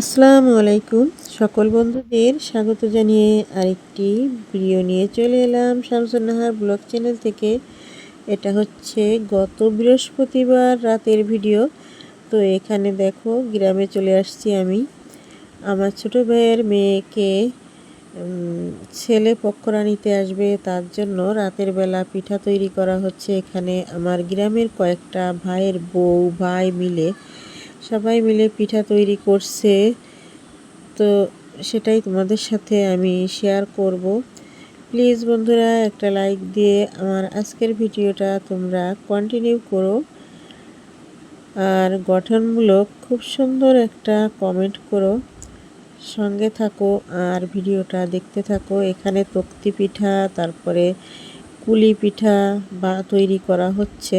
আসসালামু আলাইকুম সকল বন্ধুদের স্বাগত জানিয়ে আরেকটি ভিডিও নিয়ে চলে এলাম শামসুন্নাহার ব্লগ চ্যানেল থেকে। এটা হচ্ছে গত বৃহস্পতিবার রাতের ভিডিও তো এখানে দেখো গ্রামে চলে আসছি আমি। আমার ছোটো ভাইয়ের মেয়েকে ছেলে পক্ষরা নিতে আসবে, তার জন্য রাতের বেলা পিঠা তৈরি করা হচ্ছে এখানে। আমার গ্রামের কয়েকটা ভাইয়ের বউ, ভাই মিলে সবাই মিলে পিঠা তৈরি করছে। তো সেটাই তোমাদের সাথে আমি শেয়ার করব। প্লিজ বন্ধুরা, একটা লাইক দিয়ে আমার আজকের ভিডিওটা তোমরা কন্টিনিউ করো। আর গঠনমূলক খুব সুন্দর একটা কমেন্ট করো। সঙ্গে থাকো আর ভিডিওটা দেখতে থাকো। এখানে তক্তি পিঠা, তারপরে কুলি পিঠা বা তৈরি করা হচ্ছে।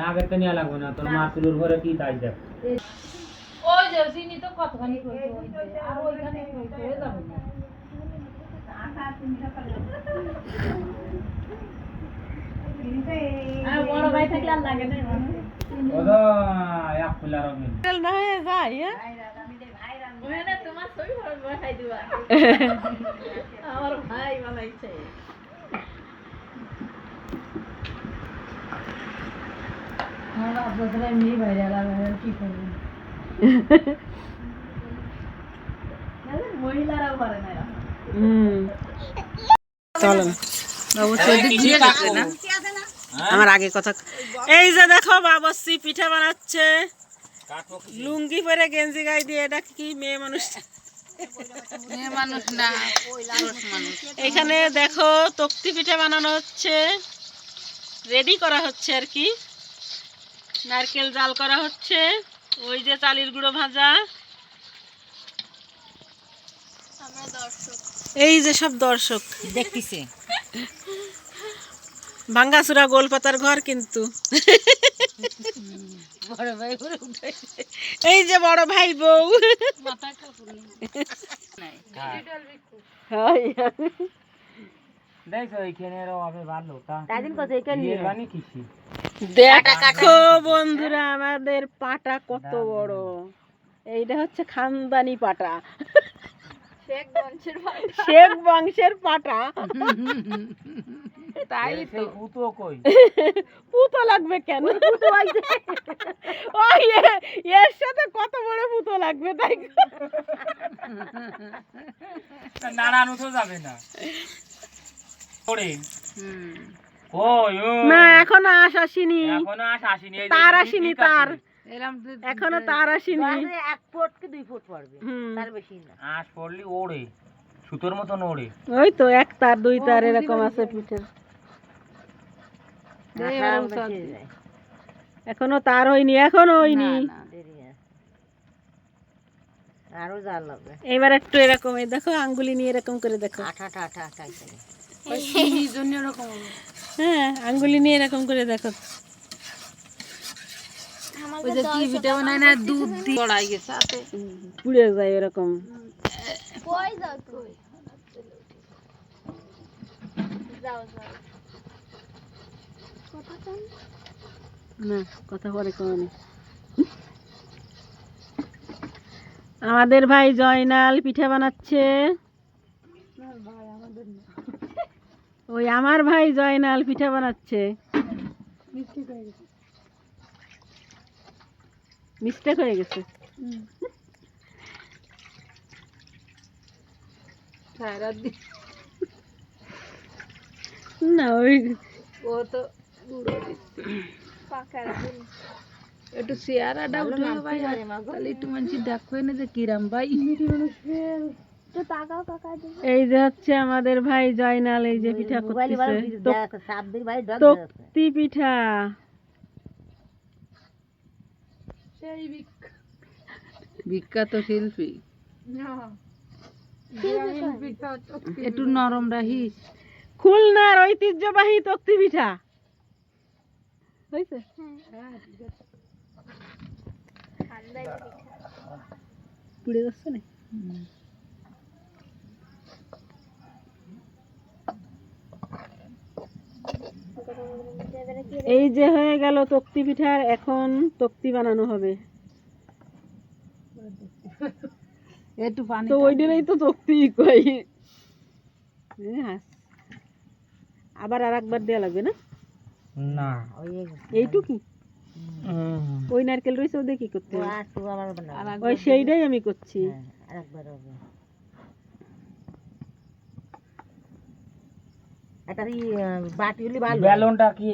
আগে তো নিয়া লাগবে না তোর মা তুলুর ঘরে কি তাই দেখ ওই যে চিনি তো কতখানি আর ওইখানে হয়ে যাবে না। বড় ভাই থাকলে আর লাগে না ও তো এক ফুলার মিল ওখানে তোমার ছবি বসাই দিবা। আমার ভাই বানাইছে আমরা আপনাদের এমনি বাইরে আর কি করব মহিলারাও পারে না আমার আগে কথা এই যে দেখো বাবসি পিঠা বানাচ্ছে। লুঙ্গি পরে গেঞ্জি গায়ে দিয়ে এটা কি মেয়ে মানুষ? এখানে দেখো তক্তি পিঠা বানানো হচ্ছে। রেডি করা হচ্ছে আর কি। নারকেল জাল করা হচ্ছে। ওই যে চালির গুঁড়ো ভাজা। এই যে সব দর্শক। দেখতেছে। ভাঙ্গাচুরা গোলপাতার ঘর কিন্তু। বড় ভাই করে এই যে বড় ভাই বউ। দেখো এইখানে এরও হবে ভালো। তা তাদিন এখানে কিসি? দেখো বন্ধুরা আমাদের পাটা কত বড়। এইটা হচ্ছে খানদানি পাটা। শেখ বংশের পাটা। তাই তো। পুতো কই? পুতো লাগবে কেন? ওই এর সাথে কত বড় পুতো লাগবে তাই নাড়ানো তো যাবে না। কই ও না এখনও আস আসিনি। এখনও আস আসেনি এই তার আসেনি। তার। এখনও তার আসিনি। এক ফুট কি দুই ফুট পড়বে? তার বেশি না। আঁশ পড়লি ওড়ে সুতোর মতন ওড়ে। ওই তো এক তার দুই তার এরকম আছে পিঠের। এখনও তার হয়নি এখনও হয়নি। আরও জাল লাগবে এবার একটু এরকম দেখো আঙ্গুলি নিয়ে এরকম করে দেখো। আঠা আঠা আঠা আঠা করে হ্যাঁ আঙ্গুলি নিয়ে এরকম করে দেখো। ওই যে কি পিঠা বানায় না দুধ দিয়ে কড়াই গেছে পুড়ে যায় এরকম। না কথা পরে কমনি আমাদের ভাই জয়নাল পিঠা বানাচ্ছে। ওই আমার ভাই জয়নাল পিঠা বানাচ্ছে। মিস্টেক হয়ে গেছে। না ওই ও তো একটু চেয়ারাটা উঠে ভাই একটু মানুষ দেখো না যে কিরাম ভাই। এই যে হচ্ছে আমাদের ভাই জয়নাল এই যে পিঠা করতেছে। তক্তি পিঠা। বিখ্যাত শিল্পী। একটু নরম রাখিস। খুলনার ঐতিহ্যবাহী তক্তি পিঠা। হয়েছে পুড়ে যাচ্ছে না এই যে হয়ে গেল তক্তি পিঠার এখন তক্তি বানানো হবে। একটু পানি তো ওইটারই তো তক্তি কই। আবার আর একবার দেওয়া লাগবে না? না। এইটু কি ওই নারকেল রয়েছে ওদের কি করতে হবে? ওই সেইটাই আমি করছি। বেলুনটা কি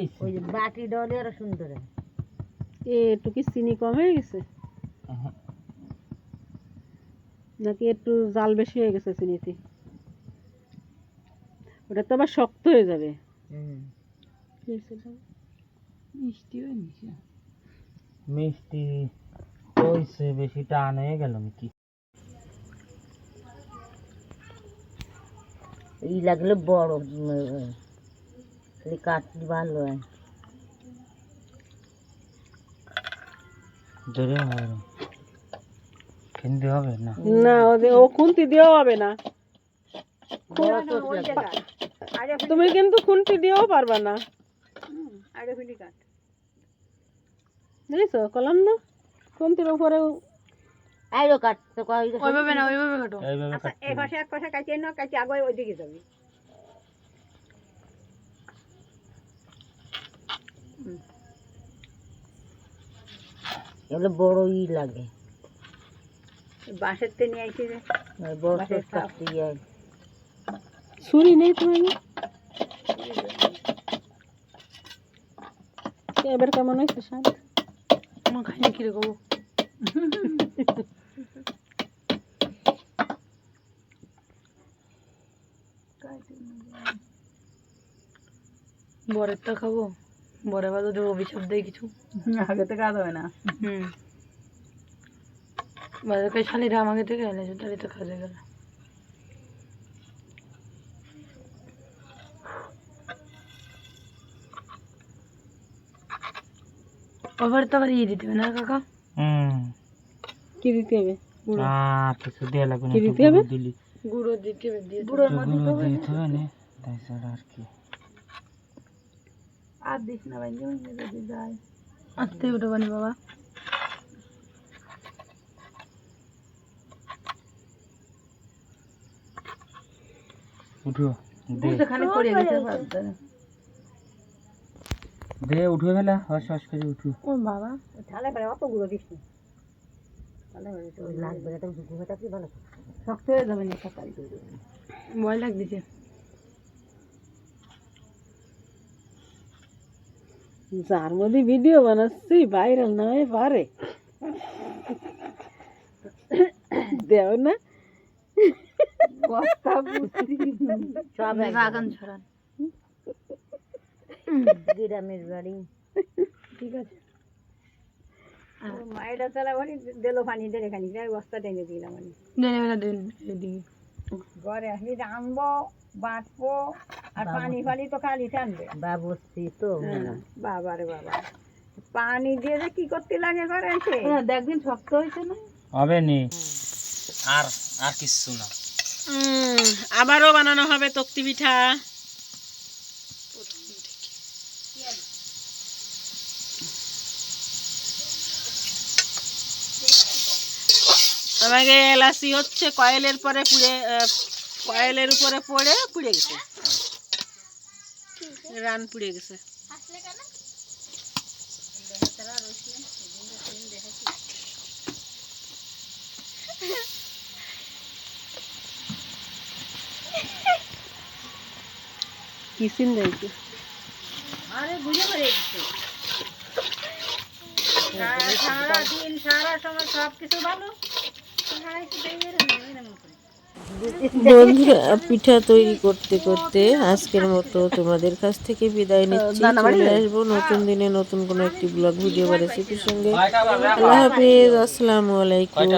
এ একটু কি চিনি কম হয়ে গেছে? নাকি একটু জাল বেশি হয়ে গেছে চিনিতে? ওটা তো আবার শক্ত হয়ে যাবে। মিষ্টি মিষ্টি বেশি টান হয়ে গেল কি ই লাগলে বড় কাটলি ভালো হয় জোরে হবে না। কিনতে হবে না? না ও খুন্তি দিয়েও হবে না। তুমি কিন্তু খুন্তি দিয়েও পারবা না। কলাম না? খুন্তির উপরে আইরো কাটতে কয় ওইভাবে না ওইভাবে কাটো। এইভাবে কাটতে হবে। এগুলো বড় লাগে। বাঁশের তে নিয়ে আইছি ওই বড় শেষ কাটতে যায় ছুরি নেই তোমার এবার কেমন হয়েছে স্বাদ আমার খাইনি কীরকম? বরের তো খাব। বরে বা যদি অভিশাপ দেয় কিছু। আগে থেকে কাজ হবে না। হুম। বাজারকে শালিরা আমাকে থেকে এলে তাহলে তো কাজে গেল। আবার তো আবার ইয়ে দিতে হবে না কাকা? কি দিতে হবে? আর লাগবে না কি দিতে হবে? দিলি। গুঁড়ো দিতে হবে দিয়ে একটু গুঁড়ো দিতে হবে না তাছাড়া আর কি। আর দিস না ভাই যদি যায়। আস্তে বানি বাবা। উঠো দে। পড়ে গেছে বাদ দে উঠো গেলা হস হস করে উঠো ও বাবা লাগবে না তুমি ঘুমে থাকলে ভালো শক্ত হয়ে যাবে না সকাল? ভয় লাগতেছে যার মধ্যে ভিডিও বানাচ্ছি ভাইরাল না হয়ে পারে। দেও না। সব বাগান ছড়ান। গ্রামের বাড়ি। ঠিক আছে। মায়েরা চালা বলি দিলো পানি দিয়ে খানি বস্তা টেনে দিলাম আমি দেন এবার দেন এদিকে ঘরে আসলি রানবো বাঁটবো আর পানি ফানি তো খালি টানবে। বাবুর্চি তো। বাবারে বাবা পানি দিয়ে যে কি করতে লাগে ঘরে এসে? দেখবেন শক্ত হয়েছে না? হবে নি আর আর কিছু না। আবারও বানানো হবে তক্তি পিঠা। আমাকে এলাচি হচ্ছে কয়েলের পরে পুড়ে কয়েলের উপরে পড়ে পুড়ে গেছে। রান পুড়ে গেছে। কিসিন দিয়েছে আরে বুঝে পড়ে গেছে। সারা দিন সারা সময় সব কিছু ভালো। বন্ধুরা পিঠা তৈরি করতে করতে আজকের মতো তোমাদের কাছ থেকে বিদায় নিচ্ছি। চলে আসব নতুন দিনে নতুন কোনো একটি ব্লগ ভিডিও বাড়ি সঙ্গে। আল্লাহ হাফিজ আসসালামু আলাইকুম।